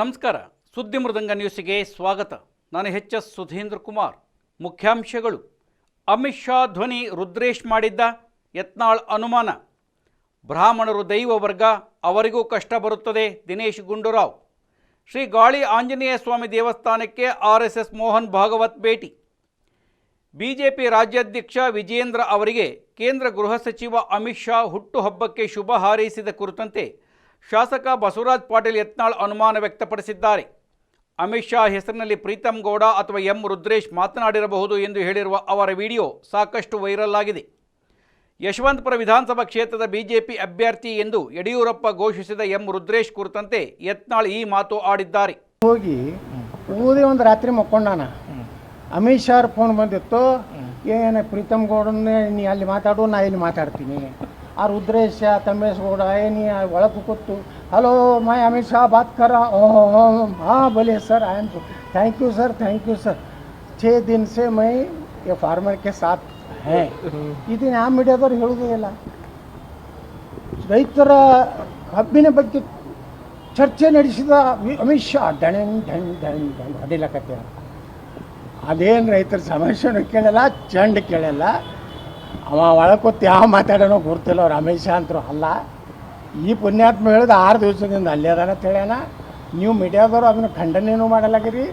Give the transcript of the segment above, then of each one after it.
ನಮಸ್ಕಾರ. ಸುದ್ದಿ ಮೃದಂಗ ನ್ಯೂಸ್ಗೆ ಸ್ವಾಗತ. ನಾನು ಹೆಚ್ ಎಸ್ ಸುಧೀಂದ್ರ ಕುಮಾರ್. ಮುಖ್ಯಾಂಶಗಳು. ಅಮಿತ್ ಶಾ ಧ್ವನಿ ರುದ್ರೇಶ್ ಮಾಡಿದ್ದ ಯತ್ನಾಳ್ ಅನುಮಾನ. ಬ್ರಾಹ್ಮಣರು ದೈವ ವರ್ಗ, ಅವರಿಗೂ ಕಷ್ಟ ಬರುತ್ತದೆ ದಿನೇಶ್ ಗುಂಡೂರಾವ್. ಶ್ರೀ ಗಾಳಿ ಆಂಜನೇಯ ಸ್ವಾಮಿ ದೇವಸ್ಥಾನಕ್ಕೆ R S S Mohan Bhagwat ಭೇಟಿ. ಬಿಜೆಪಿ ರಾಜ್ಯಾಧ್ಯಕ್ಷ ವಿಜೇಂದ್ರ ಅವರಿಗೆ ಕೇಂದ್ರ ಗೃಹ ಸಚಿವ ಅಮಿತ್ ಶಾ ಹುಟ್ಟುಹಬ್ಬಕ್ಕೆ ಶುಭ ಹಾರೈಸಿದ ಕುರಿತಂತೆ ಶಾಸಕ ಬಸವರಾಜ್ ಪಾಟೀಲ್ ಯತ್ನಾಳ್ ಅನುಮಾನ ವ್ಯಕ್ತಪಡಿಸಿದ್ದಾರೆ. ಅಮಿತ್ ಶಾ ಹೆಸರಿನಲ್ಲಿ ಪ್ರೀತಮ್ ಗೌಡ ಅಥವಾ ಎಂ ರುದ್ರೇಶ್ ಮಾತನಾಡಿರಬಹುದು ಎಂದು ಹೇಳಿರುವ ಅವರ ವಿಡಿಯೋ ಸಾಕಷ್ಟು ವೈರಲ್ ಆಗಿದೆ. ಯಶವಂತಪುರ ವಿಧಾನಸಭಾ ಕ್ಷೇತ್ರದ ಬಿಜೆಪಿ ಅಭ್ಯರ್ಥಿ ಎಂದು ಯಡಿಯೂರಪ್ಪ ಘೋಷಿಸಿದ ಎಂ ರುದ್ರೇಶ್ ಕುರಿತಂತೆ ಯತ್ನಾಳ್ ಈ ಮಾತು ಆಡಿದ್ದಾರೆ. ಹೋಗಿ ಊರಿ ಒಂದು ರಾತ್ರಿ ಮಕ್ಕೊಂಡಾನ. ಅಮಿತ್ ಶಾ ಫೋನ್ ಬಂದಿತ್ತು. ಏನು ಪ್ರೀತಮ್ ಗೌಡನ್ನೇ ನೀ ಅಲ್ಲಿ ಮಾತಾಡು ನಾ ಇಲ್ಲಿ ಮಾತಾಡ್ತೀನಿ. ಆ ರುದ್ರೇಶ ತಮ್ಮೇಶ್ಗೌಡ, ಏನಿ, ಒಳಗೆ ಕೂತು ಹಲೋ, ಮೈ ಅಮಿತ್ ಶಾ, ಬಾತ್ ಕರ. ಓಹ್ ಹಾಂ ಬಲಿ sir I am thank you sir thank you sir ಛೇ ದಿನ ಸೇ ಮೈ, ಎ ಫಾರ್ಮರ್ಗೆ ಸಾಥ್ ಹೇ. ಇದನ್ನು ಆ ಮೀಡಿಯಾದವ್ರು ಹೇಳುದೇ ಇಲ್ಲ. ರೈತರ ಹಬ್ಬಿನ ಬಗ್ಗೆ ಚರ್ಚೆ ನಡೆಸಿದ ಅಮಿತ್ ಶಾ ಡಣನ್ ಢಣ್ ಢಣ್ ಢಣ್ ಕತೆ ಅದೇನು ರೈತರ ಸಮಸ್ಯೆನೂ ಕೇಳಲ್ಲ, ಚಂಡ್ ಕೇಳಲ್ಲ. ಅವ ಒಳಕೊತ್ತು ಯಾವ ಮಾತಾಡೋನೋ ಗುರ್ತಿಲ್ಲ, ರಮೇಶ ಅಂತರೂ ಅಲ್ಲ ಈ ಪುಣ್ಯಾತ್ಮ ಹೇಳಿದ ಆರು ದಿವಸದಿಂದ ಅಲ್ಲೇ ಅದಾನ ಹೇಳ್ಯಾನ ನೀವು ಮೀಡಿಯಾದವರು ಅದನ್ನು ಖಂಡನೆಯೂ ಮಾಡಲಾಗಿರಿ,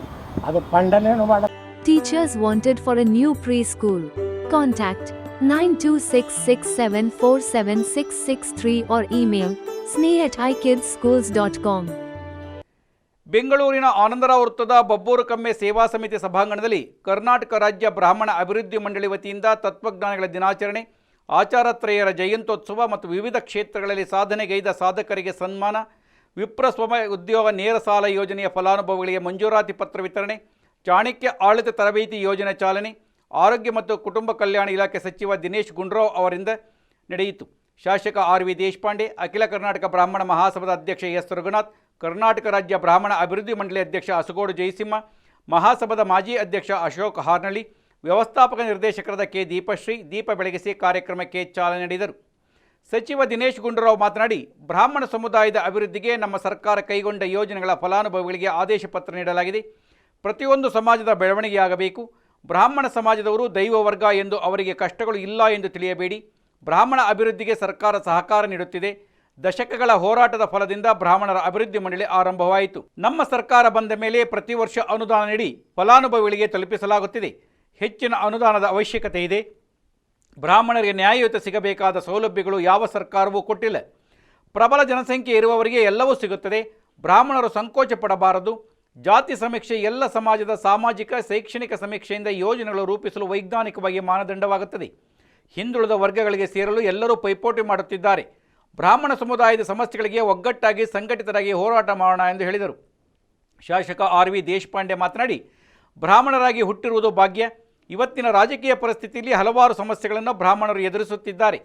ಅದು ಖಂಡನೆಯೂ ಮಾಡಲ್ಲ Teachers wanted for a new preschool. Contact 92667476663 or email sneh at ikidsschools.com. ಬೆಂಗಳೂರಿನ ಆನಂದರಾವ್ ವೃತ್ತದ ಬಬ್ಬೂರು ಕಮ್ಮೆ ಸೇವಾ ಸಮಿತಿ ಸಭಾಂಗಣದಲ್ಲಿ ಕರ್ನಾಟಕ ರಾಜ್ಯ ಬ್ರಾಹ್ಮಣ ಅಭಿವೃದ್ಧಿ ಮಂಡಳಿ ವತಿಯಿಂದ ತತ್ವಜ್ಞಾನಗಳ ದಿನಾಚರಣೆ, ಆಚಾರತ್ರಯರ ಜಯಂತ್ಯೋತ್ಸವ ಮತ್ತು ವಿವಿಧ ಕ್ಷೇತ್ರಗಳಲ್ಲಿ ಸಾಧನೆಗೈದ ಸಾಧಕರಿಗೆ ಸನ್ಮಾನ ವಿಪ್ರ ಸ್ವಮ ಉದ್ಯೋಗ ನೇರ ಸಾಲ ಯೋಜನೆಯ ಫಲಾನುಭವಿಗಳಿಗೆ ಮಂಜೂರಾತಿ ಪತ್ರ ವಿತರಣೆ, ಚಾಣಕ್ಯ ಆಡಳಿತ ತರಬೇತಿ ಯೋಜನೆ ಚಾಲನೆ, ಆರೋಗ್ಯ ಮತ್ತು ಕುಟುಂಬ ಕಲ್ಯಾಣ ಇಲಾಖೆ ಸಚಿವ ದಿನೇಶ್ ಗುಂಡ್ರಾವ್ ಅವರಿಂದ ನಡೆಯಿತು. ಶಾಸಕ ಆರ್ ವಿ ದೇಶಪಾಂಡೆ, ಅಖಿಲ ಕರ್ನಾಟಕ ಬ್ರಾಹ್ಮಣ ಮಹಾಸಭಾದ ಅಧ್ಯಕ್ಷ ಎಸ್ ರಘುನಾಥ್ ಕರ್ನಾಟಕ ರಾಜ್ಯ ಬ್ರಾಹ್ಮಣ ಅಭಿವೃದ್ಧಿ ಮಂಡಳಿ ಅಧ್ಯಕ್ಷ ಅಸಗೋಡು ಜಯಸಿಂಹ, ಮಹಾಸಭಾದ ಮಾಜಿ ಅಧ್ಯಕ್ಷ ಅಶೋಕ್ ಹಾರ್ನಳ್ಳಿ, ವ್ಯವಸ್ಥಾಪಕ ನಿರ್ದೇಶಕರಾದ ಕೆ ದೀಪಶ್ರೀ, ದೀಪ ಬೆಳಗಿಸಿ ಕಾರ್ಯಕ್ರಮಕ್ಕೆ ಚಾಲನೆ ನೀಡಿದರು. ಸಚಿವ ದಿನೇಶ್ ಗುಂಡೂರಾವ್ ಮಾತನಾಡಿ, ಬ್ರಾಹ್ಮಣ ಸಮುದಾಯದ ಅಭಿವೃದ್ಧಿಗೆ ನಮ್ಮ ಸರ್ಕಾರ ಕೈಗೊಂಡ ಯೋಜನೆಗಳ ಫಲಾನುಭವಿಗಳಿಗೆ ಆದೇಶ ಪತ್ರ ನೀಡಲಾಗಿದೆ. ಪ್ರತಿಯೊಂದು ಸಮಾಜದ ಬೆಳವಣಿಗೆಯಾಗಬೇಕು. ಬ್ರಾಹ್ಮಣ ಸಮಾಜದವರು ದೈವ ವರ್ಗ ಎಂದು ಅವರಿಗೆ ಕಷ್ಟಗಳು ಇಲ್ಲ ಎಂದು ತಿಳಿಯಬೇಡಿ. ಬ್ರಾಹ್ಮಣ ಅಭಿವೃದ್ಧಿಗೆ ಸರ್ಕಾರ ಸಹಕಾರ ನೀಡುತ್ತಿದೆ. ದಶಕಗಳ ಹೋರಾಟದ ಫಲದಿಂದ ಬ್ರಾಹ್ಮಣರ ಅಭಿವೃದ್ಧಿ ಮಂಡಳಿ ಆರಂಭವಾಯಿತು. ನಮ್ಮ ಸರ್ಕಾರ ಬಂದ ಮೇಲೆ ಪ್ರತಿ ವರ್ಷ ಅನುದಾನ ನೀಡಿ ಫಲಾನುಭವಿಗಳಿಗೆ ತಲುಪಿಸಲಾಗುತ್ತಿದೆ. ಹೆಚ್ಚಿನ ಅನುದಾನದ ಅವಶ್ಯಕತೆ ಇದೆ. ಬ್ರಾಹ್ಮಣರಿಗೆ ನ್ಯಾಯಯುತ ಸಿಗಬೇಕಾದ ಸೌಲಭ್ಯಗಳು ಯಾವ ಸರ್ಕಾರವೂ ಕೊಟ್ಟಿಲ್ಲ. ಪ್ರಬಲ ಜನಸಂಖ್ಯೆ ಇರುವವರಿಗೆ ಎಲ್ಲವೂ ಸಿಗುತ್ತದೆ. ಬ್ರಾಹ್ಮಣರು ಸಂಕೋಚ ಪಡಬಾರದು. ಜಾತಿ ಸಮೀಕ್ಷೆ ಎಲ್ಲ ಸಮಾಜದ ಸಾಮಾಜಿಕ, ಶೈಕ್ಷಣಿಕ ಸಮೀಕ್ಷೆಯಿಂದ ಯೋಜನೆಗಳು ರೂಪಿಸಲು ವೈಜ್ಞಾನಿಕವಾಗಿ ಮಾನದಂಡವಾಗುತ್ತದೆ. ಹಿಂದುಳಿದ ವರ್ಗಗಳಿಗೆ ಸೇರಲು ಎಲ್ಲರೂ ಪೈಪೋಟಿ ಮಾಡುತ್ತಿದ್ದಾರೆ. ಬ್ರಾಹ್ಮಣ ಸಮುದಾಯದ ಸಮಸ್ಯೆಗಳಿಗೆ ಒಗ್ಗಟ್ಟಾಗಿ ಸಂಘಟಿತರಾಗಿ ಹೋರಾಟ ಮಾಡೋಣ ಎಂದು ಹೇಳಿದರು. ಶಾಸಕ ಆರ್ ವಿ ದೇಶಪಾಂಡೆ ಮಾತನಾಡಿ, ಬ್ರಾಹ್ಮಣರಾಗಿ ಹುಟ್ಟಿರುವುದು ಭಾಗ್ಯ. ಇವತ್ತಿನ ರಾಜಕೀಯ ಪರಿಸ್ಥಿತಿಯಲ್ಲಿ ಹಲವಾರು ಸಮಸ್ಯೆಗಳನ್ನು ಬ್ರಾಹ್ಮಣರು ಎದುರಿಸುತ್ತಿದ್ದಾರೆ.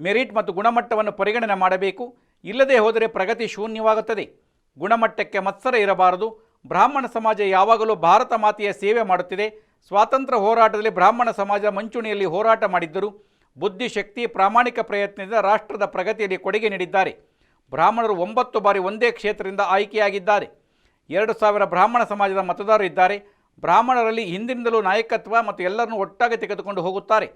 ಮೆರಿಟ್ ಮತ್ತು ಗುಣಮಟ್ಟವನ್ನು ಪರಿಗಣನೆ ಮಾಡಬೇಕು. ಇಲ್ಲದೆ ಹೋದರೆ ಪ್ರಗತಿ ಶೂನ್ಯವಾಗುತ್ತದೆ. ಗುಣಮಟ್ಟಕ್ಕೆ ಮತ್ಸರ ಇರಬಾರದು. ಬ್ರಾಹ್ಮಣ ಸಮಾಜ ಯಾವಾಗಲೂ ಭಾರತ ಮಾತೆಯ ಸೇವೆ ಮಾಡುತ್ತಿದೆ. ಸ್ವಾತಂತ್ರ್ಯ ಹೋರಾಟದಲ್ಲಿ ಬ್ರಾಹ್ಮಣ ಸಮಾಜ ಮಂಚೂಣಿಯಲ್ಲಿ ಹೋರಾಟ ಮಾಡಿದ್ದರು. ಬುದ್ಧಿಶಕ್ತಿ, ಪ್ರಾಮಾಣಿಕ ಪ್ರಯತ್ನದಿಂದ ರಾಷ್ಟ್ರದ ಪ್ರಗತಿಯಲ್ಲಿ ಕೊಡುಗೆ ನೀಡಿದ್ದಾರೆ. ಬ್ರಾಹ್ಮಣರು ಒಂಬತ್ತು ಬಾರಿ ಒಂದೇ ಕ್ಷೇತ್ರದಿಂದ ಆಯ್ಕೆಯಾಗಿದ್ದಾರೆ. ಎರಡು ಸಾವಿರ ಬ್ರಾಹ್ಮಣ ಸಮಾಜದ ಮತದಾರರು ಇದ್ದಾರೆ. ಬ್ರಾಹ್ಮಣರಲ್ಲಿ ಹಿಂದಿನಿಂದಲೂ ನಾಯಕತ್ವ ಮತ್ತು ಎಲ್ಲರನ್ನೂ ಒಟ್ಟಾಗಿ ತೆಗೆದುಕೊಂಡು ಹೋಗುತ್ತಾರೆ.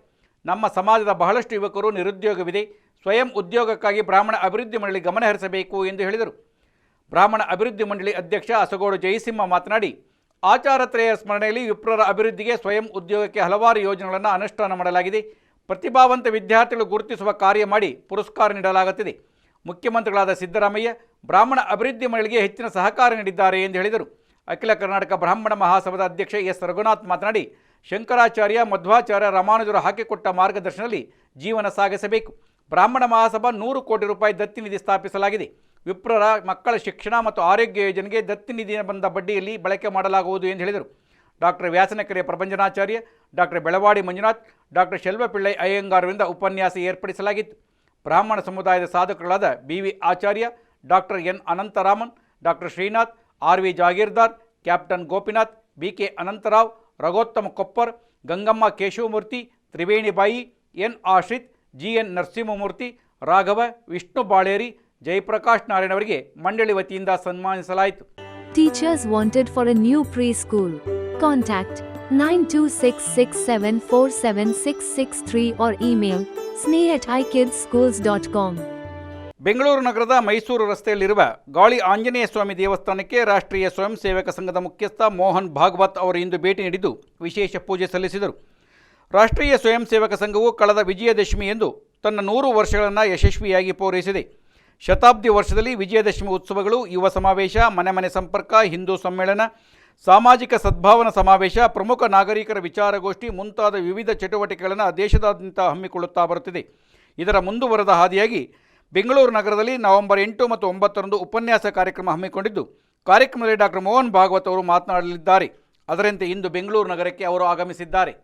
ನಮ್ಮ ಸಮಾಜದ ಬಹಳಷ್ಟು ಯುವಕರು ನಿರುದ್ಯೋಗವಿದೆ. ಸ್ವಯಂ ಉದ್ಯೋಗಕ್ಕಾಗಿ ಬ್ರಾಹ್ಮಣ ಅಭಿವೃದ್ಧಿ ಮಂಡಳಿ ಗಮನ ಹರಿಸಬೇಕು ಎಂದು ಹೇಳಿದರು. ಬ್ರಾಹ್ಮಣ ಅಭಿವೃದ್ಧಿ ಮಂಡಳಿ ಅಧ್ಯಕ್ಷ ಅಸಗೋಡು ಜಯಸಿಂಹ ಮಾತನಾಡಿ ಆಚಾರತ್ರಯ ಸ್ಮರಣೆಯಲ್ಲಿ ವಿಪ್ರರ ಅಭಿವೃದ್ಧಿಗೆ ಸ್ವಯಂ ಉದ್ಯೋಗಕ್ಕೆ ಹಲವಾರು ಯೋಜನೆಗಳನ್ನು ಅನುಷ್ಠಾನ ಮಾಡಲಾಗಿದೆ. ಪ್ರತಿಭಾವಂತ ವಿದ್ಯಾರ್ಥಿಗಳು ಗುರುತಿಸುವ ಕಾರ್ಯ ಮಾಡಿ ಪುರಸ್ಕಾರ ನೀಡಲಾಗುತ್ತಿದೆ. ಮುಖ್ಯಮಂತ್ರಿಗಳಾದ ಸಿದ್ದರಾಮಯ್ಯ ಬ್ರಾಹ್ಮಣ ಅಭಿವೃದ್ಧಿ ಮಂಡಳಿಗೆ ಹೆಚ್ಚಿನ ಸಹಕಾರ ನೀಡಿದ್ದಾರೆ ಎಂದು ಹೇಳಿದರು. ಅಖಿಲ ಕರ್ನಾಟಕ ಬ್ರಾಹ್ಮಣ ಮಹಾಸಭಾದ ಅಧ್ಯಕ್ಷ ಎಸ್. ರಘುನಾಥ್ ಮಾತನಾಡಿ, ಶಂಕರಾಚಾರ್ಯ ಮಧ್ವಾಚಾರ್ಯ ರಾಮಾನುಜರು ಹಾಕಿಕೊಟ್ಟ ಮಾರ್ಗದರ್ಶನದಲ್ಲಿ ಜೀವನ ಸಾಗಿಸಬೇಕು. ಬ್ರಾಹ್ಮಣ ಮಹಾಸಭಾ ನೂರು ಕೋಟಿ ರೂಪಾಯಿ ದತ್ತಿ ನಿಧಿ ಸ್ಥಾಪಿಸಲಾಗಿದೆ. ವಿಪ್ರರ ಮಕ್ಕಳ ಶಿಕ್ಷಣ ಮತ್ತು ಆರೋಗ್ಯ ಯೋಜನೆಗೆ ದತ್ತಿ ನಿಧಿಯ ಬಂದ ಬಡ್ಡಿಯಲ್ಲಿ ಬಳಕೆ ಮಾಡಲಾಗುವುದು ಎಂದು ಹೇಳಿದರು. Doctor Vyasanakere Prabhanjanacharya doctor Belavadi Manjunath, doctor Shelvapillai ಅಯ್ಯಂಗಾರರಿಂದ ಉಪನ್ಯಾಸ ಏರ್ಪಡಿಸಲಾಗಿತ್ತು ಬ್ರಾಹ್ಮಣ ಸಮುದಾಯದ ಸಾಧಕರಾದ B V Acharya, doctor N Ananthraman, doctor Srinath, R V Jagirdar, captain Gopinath, B K Anantharao, Raghottama Koppar, Gangamma Keshavamurthy Trivenibai N Ashrith, G N Narasimhamurthy, Raghava Vishnu Baleri, Jayaprakash Narayan ಅವರಿಗೆ ಮಂಡಳಿ ವತಿಯಿಂದ ಸನ್ಮಾನಿಸಲಾಯಿತು teachers wanted for a new pre preschool. Contact 9266747663 or email sneh at ikidsschools.com. Bengaluru ನಗರದ ಮೈಸೂರು ರಸ್ತೆಯಲ್ಲಿರುವ ಗಾಳಿ ಆಂಜನೇಯ ಸ್ವಾಮಿ ದೇವಸ್ಥಾನಕ್ಕೆ ರಾಷ್ಟ್ರೀಯ ಸ್ವಯಂ ಸೇವಕ ಸಂಘದ ಮುಖ್ಯಸ್ಥ ಮೋಹನ್ ಭಾಗವತ್ ಅವರು ಇಂದು ಭೇಟಿ ನೀಡಿದ್ದು ವಿಶೇಷ ಪೂಜೆ ಸಲ್ಲಿಸಿದರು ರಾಷ್ಟ್ರೀಯ ಸ್ವಯಂ ಸೇವಕ ಸಂಘವು ಕಳೆದ ವಿಜಯದಶಮಿಯಂದು ತನ್ನ ನೂರು ವರ್ಷಗಳನ್ನು ಯಶಸ್ವಿಯಾಗಿ ಪೂರೈಸಿದೆ ಶತಾಬ್ದಿ ವರ್ಷದಲ್ಲಿ ವಿಜಯದಶಮಿ ಉತ್ಸವಗಳು, ಯುವ ಸಮಾವೇಶ, ಮನೆ ಮನೆ ಸಂಪರ್ಕ, ಹಿಂದೂ ಸಮ್ಮೇಳನ ಸಾಮಾಜಿಕ ಸದ್ಭಾವನಾ ಸಮಾವೇಶ, ಪ್ರಮುಖ ನಾಗರಿಕರ ವಿಚಾರಗೋಷ್ಠಿ ಮುಂತಾದ ವಿವಿಧ ಚಟುವಟಿಕೆಗಳನ್ನು ದೇಶದಾದ್ಯಂತ ಹಮ್ಮಿಕೊಳ್ಳುತ್ತಾ ಬರುತ್ತಿದೆ. ಇದರ ಮುಂದುವರೆದ ಹಾದಿಯಾಗಿ ಬೆಂಗಳೂರು ನಗರದಲ್ಲಿ ನವೆಂಬರ್ ಎಂಟು ಮತ್ತು ಒಂಬತ್ತರಂದು ಉಪನ್ಯಾಸ ಕಾರ್ಯಕ್ರಮ ಹಮ್ಮಿಕೊಂಡಿದ್ದು, ಕಾರ್ಯಕ್ರಮದಲ್ಲಿ ಡಾಕ್ಟರ್ ಮೋಹನ್ ಭಾಗವತ್ ಅವರು ಮಾತನಾಡಲಿದ್ದಾರೆ. ಅದರಂತೆ ಇಂದು ಬೆಂಗಳೂರು ನಗರಕ್ಕೆ ಅವರು ಆಗಮಿಸಿದ್ದಾರೆ.